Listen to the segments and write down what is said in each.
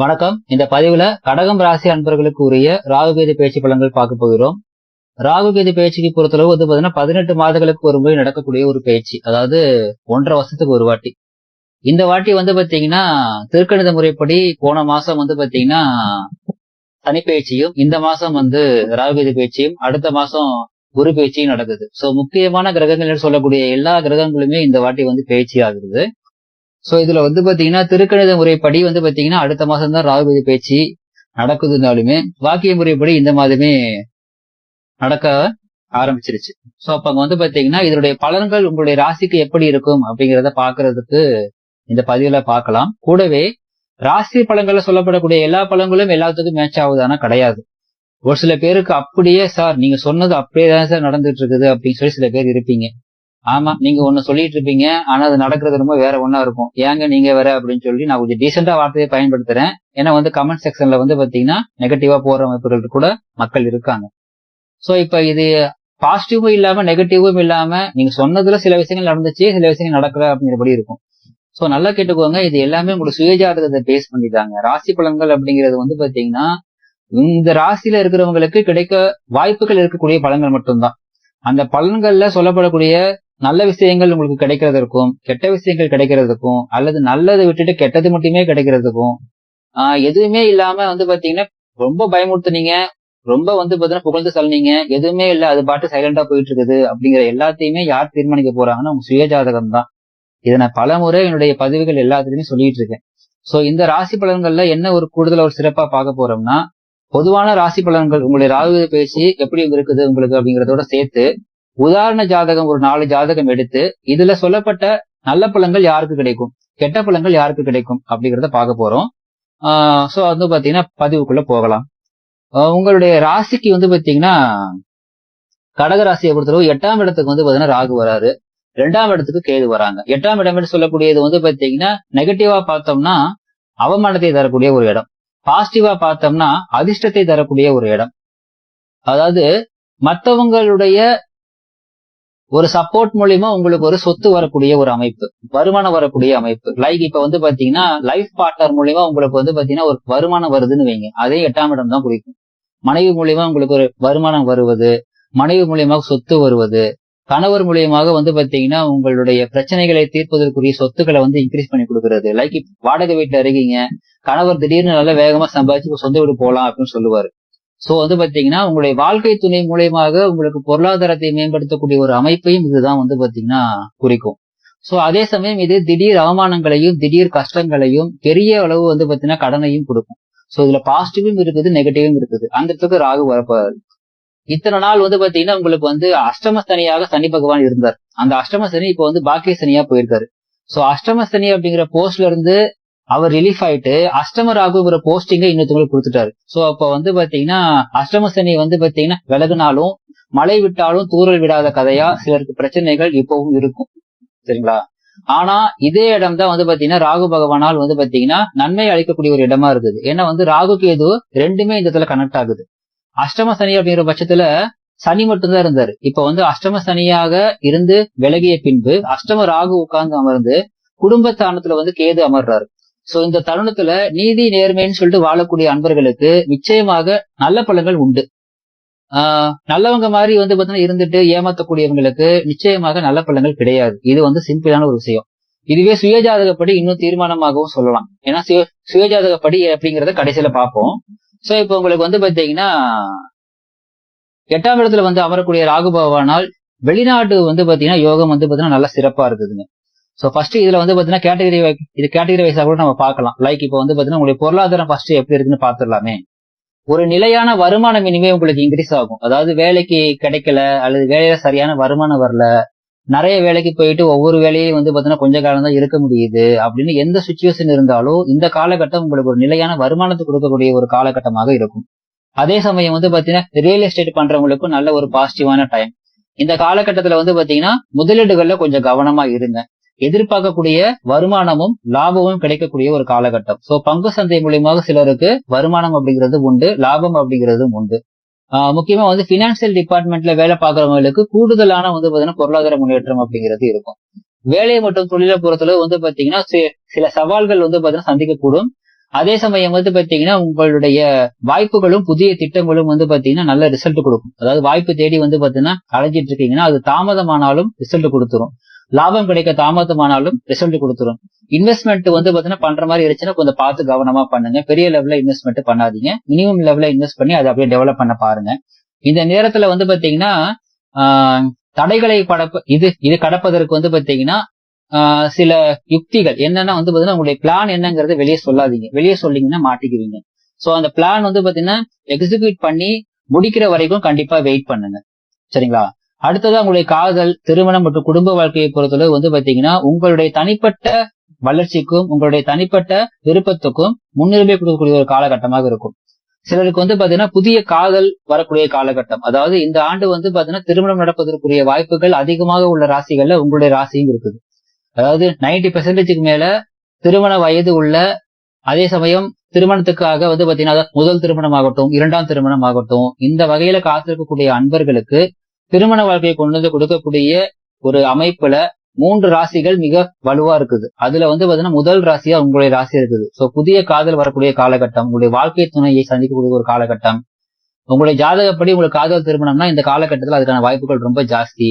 வணக்கம். இந்த பதிவுல கடகம் ராசி அன்பர்களுக்கு உரிய ராகுகேது பேச்சு பலன்கள் பார்க்க போகிறோம். ராகுகேது பேச்சுக்கு பொறுத்தளவு வந்து பாத்தீங்கன்னா பதினெட்டு மாதங்களுக்கு ஒரு முறை நடக்கக்கூடிய ஒரு பேச்சு அதாவது ஒன்றரை வருஷத்துக்கு ஒரு வாட்டி. இந்த வாட்டி வந்து பாத்தீங்கன்னா திருக்கணித முறைப்படி போன மாசம் வந்து பாத்தீங்கன்னா சனி பேச்சியும் இந்த மாசம் வந்து ராகுகேது பேச்சியும் அடுத்த மாசம் குரு பேச்சியும் நடக்குது. சோ முக்கியமான கிரகங்கள் சொல்லக்கூடிய எல்லா கிரகங்களுமே இந்த வாட்டி வந்து பேச்சு ஆகுது. சோ இதுல வந்து பாத்தீங்கன்னா திருக்கணித முறைப்படி வந்து பாத்தீங்கன்னா அடுத்த மாசம் தான் ராகுபதி பேச்சு நடக்குதுனாலுமே வாக்கிய முறைப்படி இந்த மாதமே நடக்க ஆரம்பிச்சிருச்சு. சோ அப்ப அங்க வந்து பாத்தீங்கன்னா இதனுடைய பலன்கள் உங்களுடைய ராசிக்கு எப்படி இருக்கும் அப்படிங்கறத பாக்குறதுக்கு இந்த பதிவுல பார்க்கலாம் கூடவே ராசி பழங்கள்ல சொல்லப்படக்கூடிய எல்லா பழங்களும் எல்லாத்துக்கும் மேட்ச் ஆகுதானா கிடையாது. ஒரு சில பேருக்கு அப்படியே சார் நீங்க சொன்னது அப்படியே தான் சார் நடந்துட்டு இருக்குது அப்படின்னு சொல்லி சில பேர் இருப்பீங்க. ஆமா நீங்க ஒண்ணு சொல்லிட்டு இருப்பீங்க ஆனா அது நடக்கிறது ரொம்ப வேற ஒன்னா இருக்கும். ஏங்க நீங்க வேற அப்படின்னு சொல்லி நான் கொஞ்சம் டீசெண்டா வார்த்தையை பயன்படுத்துறேன். ஏன்னா வந்து கமெண்ட் செக்ஷன்ல வந்து பாத்தீங்கன்னா நெகட்டிவா போற அமைப்புகள் கூட மக்கள் இருக்காங்க. சோ இப்ப இது பாசிட்டிவும் இல்லாம நெகட்டிவும் இல்லாம நீங்க சொன்னதுல சில விஷயங்கள் நடந்துச்சு சில விஷயங்கள் நடக்கல அப்படிங்கிறபடி இருக்கும். சோ நல்லா கேட்டுக்கோங்க இது எல்லாமே உங்களோட சுயஜாதகத்தை பேஸ் பண்ணிட்டாங்க ராசி பலன்கள் அப்படிங்கிறது வந்து பாத்தீங்கன்னா இந்த ராசியில இருக்கிறவங்களுக்கு கிடைக்க வாய்ப்புகள் இருக்கக்கூடிய பலன்கள் மட்டும்தான். அந்த பலன்கள்ல சொல்லப்படக்கூடிய நல்ல விஷயங்கள் உங்களுக்கு கிடைக்கிறதுக்கும் கெட்ட விஷயங்கள் கிடைக்கிறதுக்கும் அல்லது நல்லதை விட்டுட்டு கெட்டது மட்டுமே கிடைக்கிறதுக்கும் ஆஹ் எதுவுமே இல்லாம வந்து பாத்தீங்கன்னா ரொம்ப பயமுறுத்துனீங்க ரொம்ப வந்து பாத்தீங்கன்னா புகழ்ந்து சொன்னீங்க எதுவுமே இல்ல அது பாட்டு சைலண்டா போயிட்டு இருக்குது அப்படிங்கிற எல்லாத்தையுமே யார் தீர்மானிக்க போறாங்கன்னா உங்க சுயஜாதகம் தான். இதை நான் பல முறை என்னுடைய பதிவுகள் எல்லாத்துலயுமே சொல்லிட்டு இருக்கேன் சோ இந்த ராசி பலன்கள்ல என்ன ஒரு கூடுதல் ஒரு சிறப்பா பார்க்க போறோம்னா பொதுவான ராசி பலன்கள் உங்களுடைய ராகு பேசி எப்படி இருக்குது உங்களுக்கு அப்படிங்கறதோட சேர்த்து உதாரண ஜாதகம் ஒரு நாலு ஜாதகம் எடுத்து இதுல சொல்லப்பட்ட நல்ல பழங்கள் யாருக்கு கிடைக்கும்? கெட்ட பழங்கள் யாருக்கு கிடைக்கும்? அப்படிங்கறத பார்க்க போறோம். ஆஹ் சோ வந்து பாத்தீங்கன்னா பதிவுக்குள்ள போகலாம். உங்களுடைய ராசிக்கு வந்து பாத்தீங்கன்னா கடக ராசியை பொறுத்தளவு எட்டாம் இடத்துக்கு வந்து பாத்தீங்கன்னா ராகு வராரு. ரெண்டாம் இடத்துக்கு கேது வராங்க. எட்டாம் இடம் என்று சொல்லக்கூடியது வந்து பாத்தீங்கன்னா நெகட்டிவா பார்த்தோம்னா அவமானத்தை தரக்கூடிய ஒரு இடம். பாசிட்டிவா பார்த்தோம்னா அதிர்ஷ்டத்தை தரக்கூடிய ஒரு இடம். அதாவது மற்றவங்களுடைய ஒரு சப்போர்ட் மூலியமா உங்களுக்கு ஒரு சொத்து வரக்கூடிய ஒரு அமைப்பு வருமானம் வரக்கூடிய அமைப்பு. லைக் இப்ப வந்து பாத்தீங்கன்னா லைஃப் பார்ட்னர் மூலியமா உங்களுக்கு வந்து பாத்தீங்கன்னா ஒரு வருமானம் வருதுன்னு வைங்க. அதே எட்டாம் இடம் தான் குறிக்கும் மனைவி மூலியமா உங்களுக்கு ஒரு வருமானம் வருவது மனைவி மூலியமாக சொத்து வருவது கணவர் மூலியமாக வந்து பாத்தீங்கன்னா உங்களுடைய பிரச்சனைகளை தீர்ப்பதற்குரிய சொத்துக்களை வந்து இன்க்ரீஸ் பண்ணி கொடுக்கறது. லைக் வாடகை வீட்டுல இருக்கீங்க கணவர் திடீர்னு நல்லா வேகமா சம்பாதிச்சு சொந்த வீடு போலாம் அப்படின்னு சொல்லுவாரு. சோ வந்து பாத்தீங்கன்னா உங்களுடைய வாழ்க்கை துணை மூலயமாக உங்களுக்கு பொருளாதாரத்தை மேம்படுத்தக்கூடிய ஒரு அமைப்பையும் இதுதான் வந்து பாத்தீங்கன்னா குறிக்கும். சோ அதே சமயம் இது திடீர் அவமானங்களையும் திடீர் கஷ்டங்களையும் பெரிய அளவு வந்து பாத்தீங்கன்னா கடனையும் கொடுக்கும். சோ இதுல பாசிட்டிவும் இருக்குது நெகட்டிவும் இருக்குது. அந்த இடத்துக்கு ராகு வரப்பாரு இத்தனை நாள் வந்து பாத்தீங்கன்னா உங்களுக்கு வந்து அஷ்டம சனியாக சனி பகவான் இருந்தார். அந்த அஷ்டம சனி இப்ப வந்து பாக்கிய சனியா போயிருக்காரு. சோ அஷ்டம சனி அப்படிங்கிற போஸ்ட்ல இருந்து அவர் ரிலீஃப் ஆயிட்டு அஷ்டம ராகுங்கிற போஸ்டிங்க இன்னொருத்தவங்களுக்கு கொடுத்துட்டாரு. சோ அப்ப வந்து பாத்தீங்கன்னா அஷ்டம சனி வந்து பாத்தீங்கன்னா விலகுனாலும் மழை விட்டாலும் தூரல் விடாத கதையா சிலருக்கு பிரச்சனைகள் இப்பவும் இருக்கும். சரிங்களா? ஆனா இதே இடம் தான் வந்து பாத்தீங்கன்னா ராகு பகவானால் வந்து பாத்தீங்கன்னா நன்மை அளிக்கக்கூடிய ஒரு இடமா இருக்குது ஏன்னா வந்து ராகு கேது ரெண்டுமே இந்த இடத்துல கனெக்ட் ஆகுது. அஷ்டம சனி அப்படிங்கிற பட்சத்துல சனி மட்டும்தான் இருந்தாரு. இப்ப வந்து அஷ்டம சனியாக இருந்து விலகிய பின்பு அஷ்டம ராகு உட்கார்ந்து அமர்ந்து குடும்பஸ்தானத்துல வந்து கேது அமர்றாரு. சோ இந்த தருணத்துல நீதி நேர்மைன்னு சொல்லிட்டு வாழக்கூடிய அன்பர்களுக்கு நிச்சயமாக நல்ல பலன்கள் உண்டு. ஆஹ் நல்லவங்க மாதிரி வந்து பாத்தீங்கன்னா இருந்துட்டு ஏமாத்தக்கூடியவங்களுக்கு நிச்சயமாக நல்ல பலன்கள் கிடையாது. இது வந்து சிம்பிளான ஒரு விஷயம். இதுவே சுயஜாதகப்படி இன்னும் தீர்மானமாகவும் சொல்லலாம். ஏன்னா சுய சுயஜாதகப்படி அப்படிங்கறத கடைசியில பார்ப்போம். சோ இப்போ உங்களுக்கு வந்து பாத்தீங்கன்னா எட்டாம் இடத்துல வந்து அமரக்கூடிய ராகு பகவானால் வெளிநாட்டு வந்து பாத்தீங்கன்னா யோகம் வந்து பாத்தீங்கன்னா நல்லா சிறப்பா இருக்குதுங்க சோ ஃபர்ஸ்ட் இதுல வந்து பாத்தீங்கன்னா கேட்டகரி இது கேட்டகரி வைஸா கூட நம்ம பார்க்கலாம். லைக் இப்போ வந்து பாத்தீங்கன்னா உங்களுக்கு பொருளாதாரம் ஃபர்ஸ்ட் எப்படி இருக்குன்னு பாத்துடலாமே ஒரு நிலையான வருமானம் இனிமே உங்களுக்கு இன்க்ரீஸ் ஆகும். அதாவது வேலைக்கு கிடைக்கல அல்லது வேலையில சரியான வருமானம் வரல நிறைய வேலைக்கு போயிட்டு ஒவ்வொரு வேலையும் வந்து பாத்தீங்கன்னா கொஞ்ச காலம் தான் இருக்க முடியுது அப்படின்னு எந்த சுச்சுவேஷன் இருந்தாலும் இந்த காலகட்டம் உங்களுக்கு ஒரு நிலையான வருமானத்தை கொடுக்கக்கூடிய ஒரு காலகட்டமாக இருக்கும். அதே சமயம் வந்து பாத்தீங்கன்னா ரியல் எஸ்டேட் பண்றவங்களுக்கும் நல்ல ஒரு பாசிட்டிவான டைம் இந்த காலகட்டத்துல வந்து பாத்தீங்கன்னா முதலீடுகள்ல கொஞ்சம் கவனமா இருங்க. எதிர்பார்க்கக்கூடிய வருமானமும் லாபமும் கிடைக்கக்கூடிய ஒரு காலகட்டம். சோ பங்கு சந்தை மூலியமாக சிலருக்கு வருமானம் அப்படிங்கிறது உண்டு லாபம் அப்படிங்கிறதும் உண்டு. ஆஹ் முக்கியமா வந்து பினான்சியல் டிபார்ட்மெண்ட்ல வேலை பார்க்கறவங்களுக்கு கூடுதலான வந்து பாத்தீங்கன்னா பொருளாதார முன்னேற்றம் அப்படிங்கிறது இருக்கும். வேலை மற்றும் தொழிலை பொறுத்தளவு வந்து பாத்தீங்கன்னா சில சவால்கள் வந்து பாத்தீங்கன்னா சந்திக்கக்கூடும். அதே சமயம் வந்து பாத்தீங்கன்னா உங்களுடைய வாய்ப்புகளும் புதிய திட்டங்களும் வந்து பாத்தீங்கன்னா நல்ல ரிசல்ட் கொடுக்கும். அதாவது வாய்ப்பு தேடி வந்து பாத்தீங்கன்னா அலைஞ்சிட்டு இருக்கீங்கன்னா அது தாமதமானாலும் ரிசல்ட் கொடுத்துரும். லாபம் கிடைக்க தாமதமானாலும் ரிசல்ட் கொடுத்துரும். இன்வெஸ்ட்மெண்ட் வந்து பாத்தீங்கன்னா பண்ற மாதிரி இருந்துச்சுன்னா கொஞ்சம் பார்த்து கவனமா பண்ணுங்க. பெரிய லெவல்ல இன்வெஸ்ட்மெண்ட் பண்ணாதீங்க. மினிமம் லெவல்ல இன்வெஸ்ட் பண்ணி அதை அப்படியே டெவலப் பண்ண பாருங்க. இந்த நேரத்துல வந்து பாத்தீங்கன்னா ஆஹ், தடைகளை கடப்ப இது இது கடப்பதற்கு வந்து பாத்தீங்கன்னா ஆஹ், சில யுக்திகள். என்னன்னா வந்து பாத்தீங்கன்னா உங்களுடைய பிளான் என்னங்கறத வெளியே சொல்லாதீங்க. வெளியே சொல்லீங்கன்னா மாட்டிக்குவீங்க. சோ அந்த பிளான் வந்து பாத்தீங்கன்னா எக்ஸிக்யூட் பண்ணி முடிக்கிற வரைக்கும் கண்டிப்பா வெயிட் பண்ணுங்க. சரிங்களா? அடுத்தது உங்களுடைய காதல் திருமணம் மற்றும் குடும்ப வாழ்க்கையை பொறுத்தளவு வந்து பாத்தீங்கன்னா உங்களுடைய தனிப்பட்ட வளர்ச்சிக்கும் உங்களுடைய தனிப்பட்ட விருப்பத்துக்கும் முன்னுரிமை கொடுக்கக்கூடிய ஒரு காலகட்டமாக இருக்கும். சிலருக்கு வந்து பாத்தீங்கன்னா புதிய காதல் வரக்கூடிய காலகட்டம். அதாவது இந்த ஆண்டு வந்து பாத்தீங்கன்னா திருமணம் நடப்பதற்குரிய வாய்ப்புகள் அதிகமாக உள்ள ராசிகள்ல உங்களுடைய ராசியும் இருக்குது. அதாவது 90% பெர்சன்டேஜுக்கு மேல திருமண வயது உள்ள அதே சமயம் திருமணத்துக்காக வந்து பாத்தீங்கன்னா முதல் திருமணம் ஆகட்டும் இரண்டாம் திருமணம் ஆகட்டும் இந்த வகையில காத்திருக்கக்கூடிய அன்பர்களுக்கு திருமண வாழ்க்கையை கொண்டு வந்து கொடுக்கக்கூடிய ஒரு அமைப்புல மூன்று ராசிகள் மிக வலுவா இருக்குது. அதுல வந்து பாத்தீங்கன்னா முதல் ராசியா உங்களுடைய ராசி இருக்குது. சோ புதிய காதல் வரக்கூடிய காலகட்டம் உங்களுடைய வாழ்க்கை துணையை சந்திக்கக்கூடிய ஒரு காலகட்டம். உங்களுடைய ஜாதகப்படி உங்களுக்கு காதல் திருமணம்னா இந்த காலகட்டத்தில் அதுக்கான வாய்ப்புகள் ரொம்ப ஜாஸ்தி.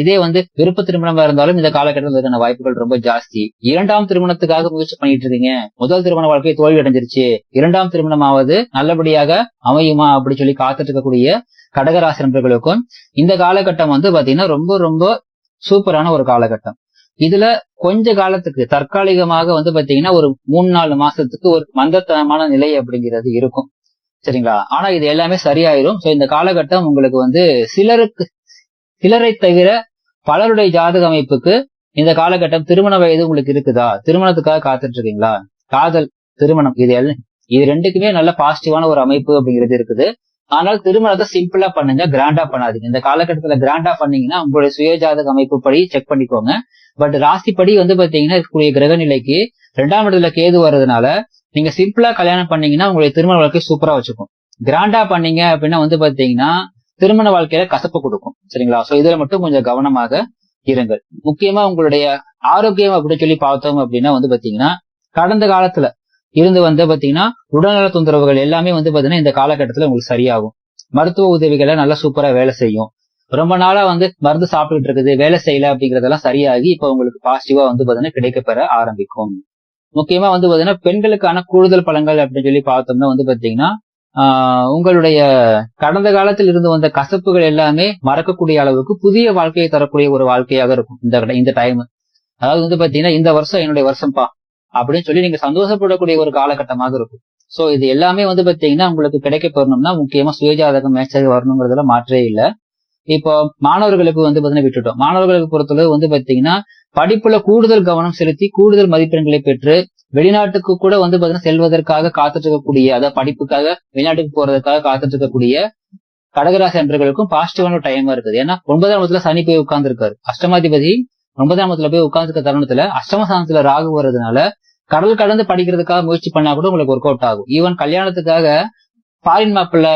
இதே வந்து விருப்ப திருமணமா இருந்தாலும் இந்த காலகட்டத்தில் அதுக்கான வாய்ப்புகள் ரொம்ப ஜாஸ்தி. இரண்டாம் திருமணத்துக்காக முயற்சி பண்ணிட்டு இருக்கீங்க முதல் திருமண வாழ்க்கை தோல்வி அடைஞ்சிருச்சு. இரண்டாம் திருமணமாவது நல்லபடியாக அமையுமா அப்படின்னு சொல்லி காத்துட்டு இருக்கக்கூடிய கடகராசி நண்பர்களுக்கும் இந்த காலகட்டம் வந்து பாத்தீங்கன்னா ரொம்ப ரொம்ப சூப்பரான ஒரு காலகட்டம். இதுல கொஞ்ச காலத்துக்கு தற்காலிகமாக வந்து பாத்தீங்கன்னா ஒரு மூணு நாலு மாசத்துக்கு ஒரு மந்தத்தனமான நிலை அப்படிங்கிறது இருக்கும். சரிங்களா? ஆனா இது எல்லாமே சரியாயிரும். சோ இந்த காலகட்டம் உங்களுக்கு வந்து சிலருக்கு சிலரை தவிர பலருடைய ஜாதக அமைப்புக்கு இந்த காலகட்டம் திருமண வயது உங்களுக்கு இருக்குதா? திருமணத்துக்காக காத்துட்டு இருக்கீங்களா காதல் திருமணம் இது இது ரெண்டுக்குமே நல்ல பாசிட்டிவான ஒரு அமைப்பு அப்படிங்கிறது இருக்குது. ஆனால் திருமணத்தை சிம்பிளா பண்ணுங்க கிராண்டா பண்ணாதீங்க. இந்த காலகட்டத்துல கிராண்டா பண்ணீங்கன்னா உங்களுடைய சுய ஜாதக அமைப்பு படி செக் பண்ணிக்கோங்க. பட் ராசிப்படி வந்து பாத்தீங்கன்னா இருக்கக்கூடிய கிரக நிலைக்கு ரெண்டாம் இடத்துல கேது வர்றதுனால நீங்க சிம்பிளா கல்யாணம் பண்ணீங்கன்னா உங்களுடைய திருமண வாழ்க்கை சூப்பரா வச்சுக்கும். கிராண்டா பண்ணீங்க அப்படின்னா வந்து பாத்தீங்கன்னா திருமண வாழ்க்கையில கசப்பு கொடுக்கும் சரிங்களா? சோ இதுல மட்டும் கொஞ்சம் கவனமாக இருங்கள். முக்கியமா உங்களுடைய ஆரோக்கியம் அப்படின்னு சொல்லி பார்த்தோம் அப்படின்னா வந்து பாத்தீங்கன்னா கடந்த காலத்துல இருந்து வந்து பாத்தீங்கன்னா உடல்நல தொந்தரவுகள் எல்லாமே வந்து பாத்தீங்கன்னா இந்த காலகட்டத்துல உங்களுக்கு சரியாகும். மருத்துவ உதவிகளை நல்லா சூப்பரா வேலை செய்யும். ரொம்ப நாளா வந்து மருந்து சாப்பிட்டுட்டு இருக்குது வேலை செய்யல அப்படிங்கறதெல்லாம் சரியாகி இப்ப உங்களுக்கு பாசிட்டிவா வந்து பாத்தீங்கன்னா கிடைக்க பெற ஆரம்பிக்கும். முக்கியமா வந்து பாத்தீங்கன்னா பெண்களுக்கான கூடுதல் பழங்கள் அப்படின்னு சொல்லி பார்த்தோம்னா வந்து பாத்தீங்கன்னா உங்களுடைய கடந்த காலத்தில் இருந்து வந்த கசப்புகள் எல்லாமே மறக்கக்கூடிய அளவுக்கு புதிய வாழ்க்கையை தரக்கூடிய ஒரு வாழ்க்கையாக இருக்கும் இந்த இந்த டைம் அதாவது வந்து பாத்தீங்கன்னா இந்த வருஷம் என்னுடைய வருஷம்ப்பா அப்படின்னு சொல்லி நீங்க சந்தோஷப்படக்கூடிய ஒரு காலகட்டமாக இருக்கும். சோ இது எல்லாமே வந்து பாத்தீங்கன்னா உங்களுக்கு கிடைக்க பெறணும்னா முக்கியமா சுயஜாதகம் மேட்சாக வரணுங்கிறதுல மாற்றே இல்லை. இப்போ மாணவர்களுக்கு வந்து பாத்தீங்கன்னா விட்டுட்டோம். மாணவர்களுக்கு பொறுத்தளவு வந்து பாத்தீங்கன்னா படிப்புல கூடுதல் கவனம் செலுத்தி கூடுதல் மதிப்பெண்களை பெற்று வெளிநாட்டுக்கு கூட வந்து பாத்தீங்கன்னா செல்வதற்காக காத்துட்டு இருக்கக்கூடிய அதாவது படிப்புக்காக வெளிநாட்டுக்கு போறதுக்காக காத்துட்டு இருக்கக்கூடிய கடகராசி அன்பர்களுக்கும் பாசிட்டிவான டைமா இருக்குது. ஏன்னா ஒன்பதாம் இடத்துல சனி போய் உட்கார்ந்து இருக்காரு அஷ்டமாதிபதி ஒன்பதாம் இடத்துல போய் உட்கார்ந்துருக்க தருணத்துல அஷ்டமஸ்தானத்துல ராகு வர்றதுனால கடல் கடந்து படிக்கிறதுக்காக முயற்சி பண்ணா கூட உங்களுக்கு ஒர்க் அவுட் ஆகும். ஈவன் கல்யாணத்துக்காக ஃபாரின் மேப்ல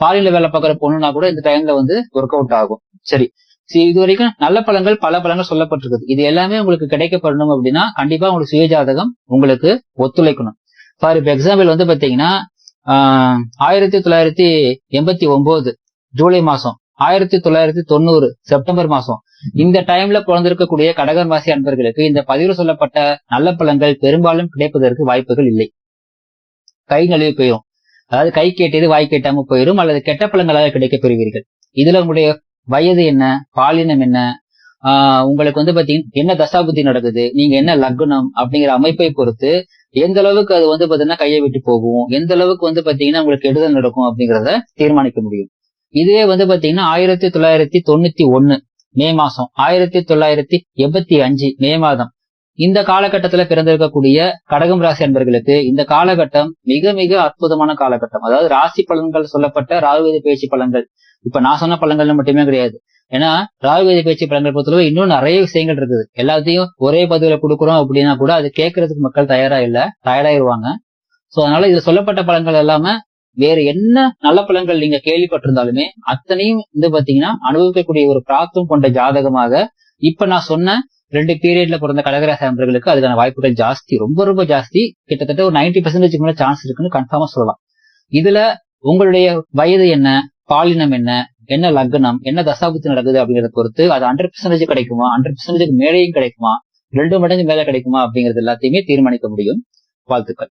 ஃபாரின்ல வேலை பார்க்குற பொண்ணுனா கூட இந்த டைம்ல வந்து ஒர்க் அவுட் ஆகும். சரி சரி. இது வரைக்கும் நல்ல பழங்கள் பல பழங்கள் சொல்லப்பட்டிருக்குது. இது எல்லாமே உங்களுக்கு கிடைக்கப்படணும் அப்படின்னா கண்டிப்பா உங்களுக்கு சுயஜாதகம் உங்களுக்கு ஒத்துழைக்கணும். ஃபார் இப்போ எக்ஸாம்பிள் வந்து பாத்தீங்கன்னா ஆயிரத்தி தொள்ளாயிரத்தி எண்பத்தி ஒன்பது ஜூலை மாசம் ஆயிரத்தி தொள்ளாயிரத்தி தொண்ணூறு செப்டம்பர் மாசம். இந்த டைம்ல பிறந்திருக்கக்கூடிய கடகர் ராசி அன்பர்களுக்கு இந்த பதிவு சொல்லப்பட்ட நல்ல பழங்கள் பெரும்பாலும் கிடைப்பதற்கு வாய்ப்புகள் இல்லை. கை நழுவி போயிடும் அதாவது கை கேட்டது வாய் கேட்டாம போயிடும் அல்லது கெட்ட பழங்களாக கிடைக்க பெறுவீர்கள் இதுல உங்களுடைய வயது என்ன? பாலினம் என்ன? ஆஹ் உங்களுக்கு வந்து பாத்தீங்கன்னா என்ன தசாபுத்தி நடக்குது? நீங்க என்ன லக்னம்? அப்படிங்கிற அமைப்பை பொறுத்து எந்த அளவுக்கு அது வந்து பாத்தீங்கன்னா கையை விட்டு போகும்? எந்த அளவுக்கு வந்து பாத்தீங்கன்னா உங்களுக்கு கெடுதல் நடக்கும்? அப்படிங்கறத தீர்மானிக்க முடியும். இதுவே வந்து பாத்தீங்கன்னா ஆயிரத்தி தொள்ளாயிரத்தி தொண்ணூத்தி ஒன்னு மே மாசம் ஆயிரத்தி தொள்ளாயிரத்தி எண்பத்தி அஞ்சு மே மாதம். இந்த காலகட்டத்துல பிறந்திருக்கக்கூடிய கடகம் ராசி அன்பர்களுக்கு இந்த காலகட்டம் மிக மிக அற்புதமான காலகட்டம். அதாவது ராசி பலன்கள் சொல்லப்பட்ட ராகுவேத பேச்சு பலன்கள். இப்ப நான் சொன்ன பலன்கள் மட்டுமே கிடையாது. ஏன்னா ராகுவேத பேச்சு பலன்கள் பொறுத்தளவு இன்னும் நிறைய விஷயங்கள் இருக்குது. எல்லாத்தையும் ஒரே பதிவுல கொடுக்குறோம் அப்படின்னா கூட அது கேட்கறதுக்கு மக்கள் தயாரா இல்ல தயாராயிருவாங்க. சோ அதனால இதுல சொல்லப்பட்ட பலன்கள் எல்லாமே வேற என்ன நல்ல பலன்கள் நீங்க கேள்விப்பட்டிருந்தாலுமே அத்தனையும் வந்து பாத்தீங்கன்னா அனுபவிக்கக்கூடிய ஒரு பிராப்தம் கொண்ட ஜாதகமாக இப்ப நான் சொன்ன ரெண்டு பீரியட்ல பிறந்த கடகராசி நண்பர்களுக்கு அதுக்கான வாய்ப்புகள் ஜாஸ்தி. ரொம்ப ரொம்ப ஜாஸ்தி. கிட்டத்தட்ட ஒரு நைன்டி பெர்சன்டேஜ் மேல சான்ஸ் இருக்குன்னு கன்ஃபார்மா சொல்லலாம். இதுல உங்களுடைய வயது என்ன? பாலினம் என்ன? என்ன லக்னம்? என்ன தசாபுத்தி நடக்குது அப்படிங்கறத பொறுத்து அது ஹண்ட்ரட் பெர்சன்டேஜ் கிடைக்குமா? ஹண்ட்ரட் பெர்சன்டேஜ் மேலேயும் கிடைக்குமா? ரெண்டு மடங்கு மேல கிடைக்குமா அப்படிங்கறது எல்லாத்தையுமே தீர்மானிக்க முடியும். வாழ்த்துக்கள்.